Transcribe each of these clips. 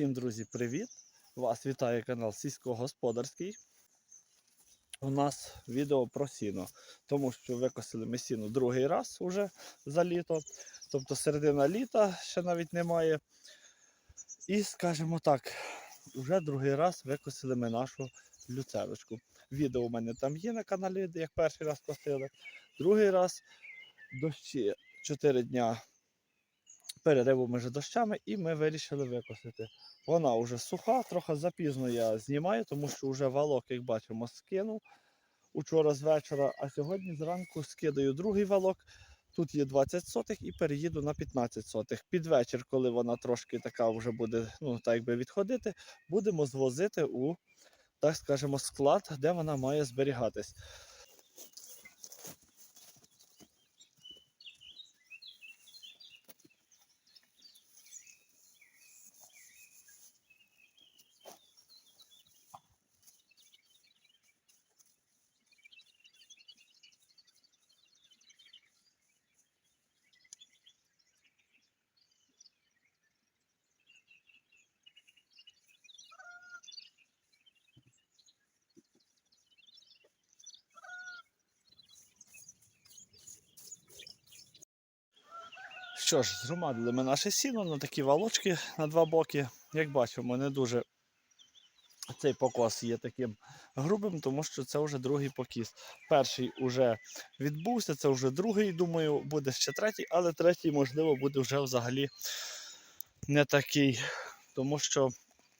Всім, друзі, привіт! Вас вітає канал Сільськогосподарський. У нас відео про сіно, тому що викосили ми сіно другий раз уже за літо. Тобто середина літа ще навіть немає. І скажімо так, вже другий раз викосили ми нашу люцерочку. Відео у мене там є на каналі, як перший раз косили. Другий раз дощі 4 дня перериву між дощами, і ми вирішили викосити. Вона вже суха, трохи запізно я знімаю, тому що вже валок, як бачимо, скинув учора з вечора, а сьогодні зранку скидаю другий валок. Тут є 20 сотих і переїду на 15 сотих. Під вечір, коли вона трошки така вже буде, ну так якби відходити, будемо звозити у, так скажемо, склад, де вона має зберігатись. Що ж, згромадили ми наше сіно на такі валочки на два боки. Як бачимо, не дуже цей покос є таким грубим, тому що це вже другий покіс. Перший вже відбувся, це вже другий, думаю, буде ще третій, але третій, можливо, буде вже взагалі не такий. Тому що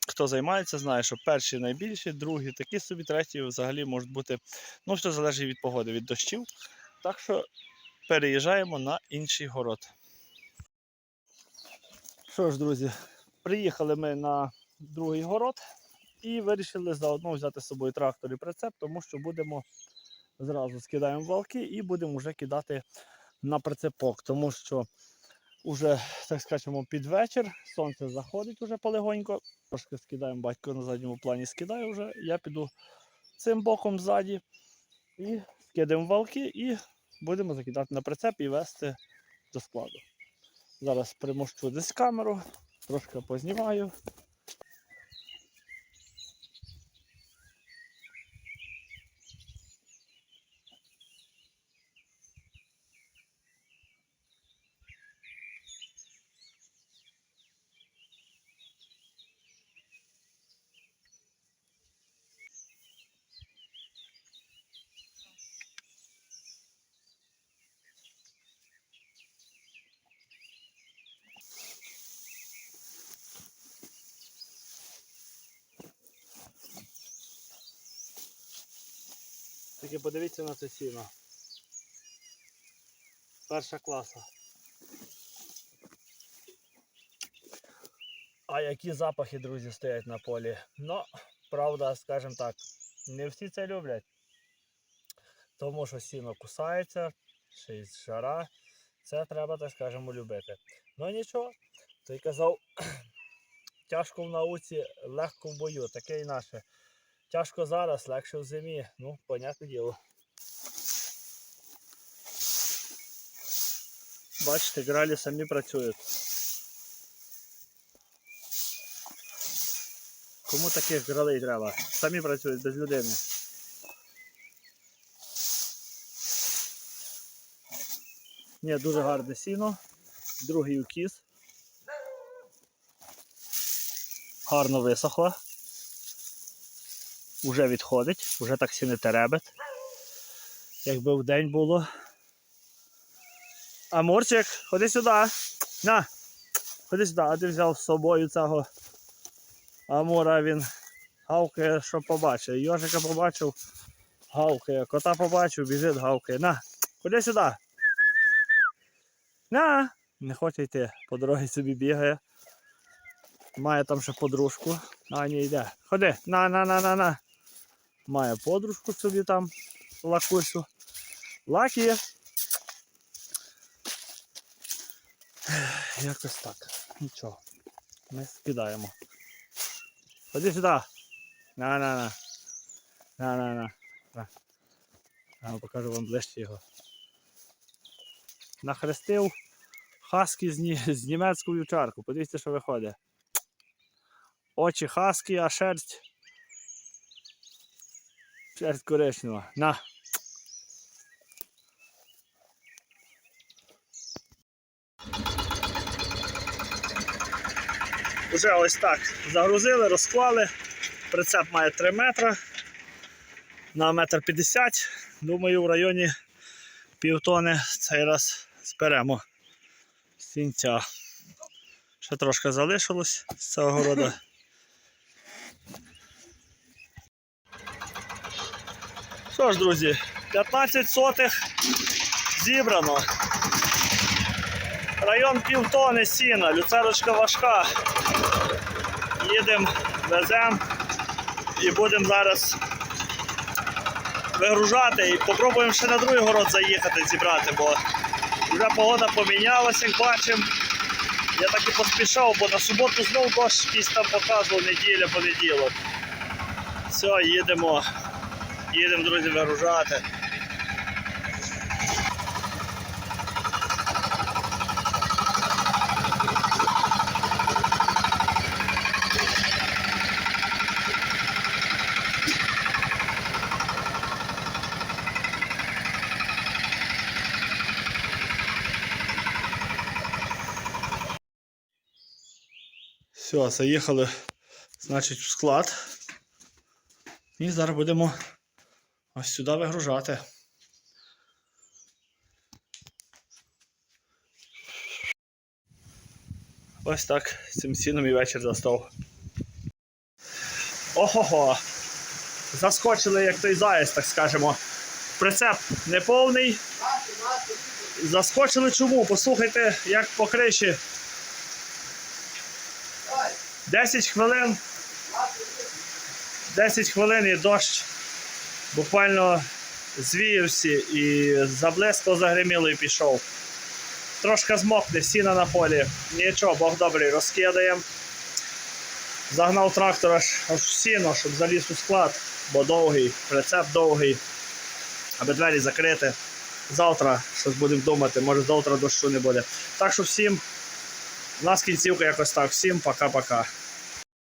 хто займається, знає, що перший найбільший, другий такі собі, третій взагалі можуть бути. Ну, все залежить від погоди, від дощів. Так що переїжджаємо на інший город. Що ж, друзі, приїхали ми на другий город і вирішили заодно взяти з собою трактор і прицеп, тому що будемо зразу скидаємо валки і будемо вже кидати на прицепок, тому що вже, так скажемо, під вечір сонце заходить уже полегонько. Трошки скидаємо, батько на задньому плані скидає вже. Я піду цим боком ззаді і скидаємо валки і будемо закидати на прицеп і вести до складу. Зараз примощу десь камеру, трошки познімаю. Тільки подивіться на це сіно. Перша класа. А які запахи, друзі, стоять на полі. Ну, правда, скажімо так, не всі це люблять. Тому що сіно кусається, ще й жара. Це треба, так скажемо, любити. Ну нічого, той казав, тяжко в науці, легко в бою, таке і наше. Тяжко зараз, легше в зимі. Ну, понятне діло. Бачите, гралі самі працюють. Кому таких гралей треба? Самі працюють без людини. Ні, дуже гарне сіно. Другий укіс. Гарно висохло. Уже відходить, вже так не теребить. Якби в день було. Амурчик, ходи сюди. На! Ходи сюди, а ти взяв з собою цього Амура, він гавкає, що побачив. Йожика побачив, гавкає, кота побачив, біжить, гавкає. На, ходи сюди. На! Не хоче йти, по дорозі собі бігає. Має там ще подружку. А, ні, йде. Ходи, на, на, на, на, на. Має подружку собі там, лакусю. Лакі. Якось так. Нічого. Ми скидаємо. Ходи сюди. На, на, на. На, на, на. на. Я покажу вам ближче його. Нахрестив хаски з, ні- з німецькою чарку. Подивіться, що виходить. Очі хаски, а шерсть. Шерсть коричнева. На. Уже ось так загрузили, розклали. Прицеп має 3 метри на метр 50. Думаю, в районі півтони цей раз зберемо сінця. Ще трошки залишилось з цього города. Що ж, друзі, 15 сотих зібрано. Район півтони сіна, люцерочка важка. Їдемо, веземо і будемо зараз вигружати і попробуємо ще на другий город заїхати зібрати, бо вже погода помінялася, як бачимо. Я так і поспішав, бо на суботу знову дощ якийсь там показував неділя, понеділок. Все, їдемо. Їдемо, друзі, вигружати. Все, заїхали, значить, в склад. І зараз будемо ось сюди вигружати. Ось так цим сіном і вечір застав. Ого-го! Заскочили, як той заяць, так скажемо. Прицеп не повний. Заскочили чому? Послухайте, як по криші. 10 хвилин. 10 хвилин і дощ буквально звіявся і заблиско загриміло і пішов. Трошки змокне сіна на полі. Нічого, Бог добрий, розкидаємо. Загнав трактор аж в сіно, щоб заліз у склад, бо довгий, прицеп довгий, аби двері закрити. Завтра щось будемо думати, може завтра дощу не буде. Так що всім, у нас кінцівка якось так. Всім пока-пока.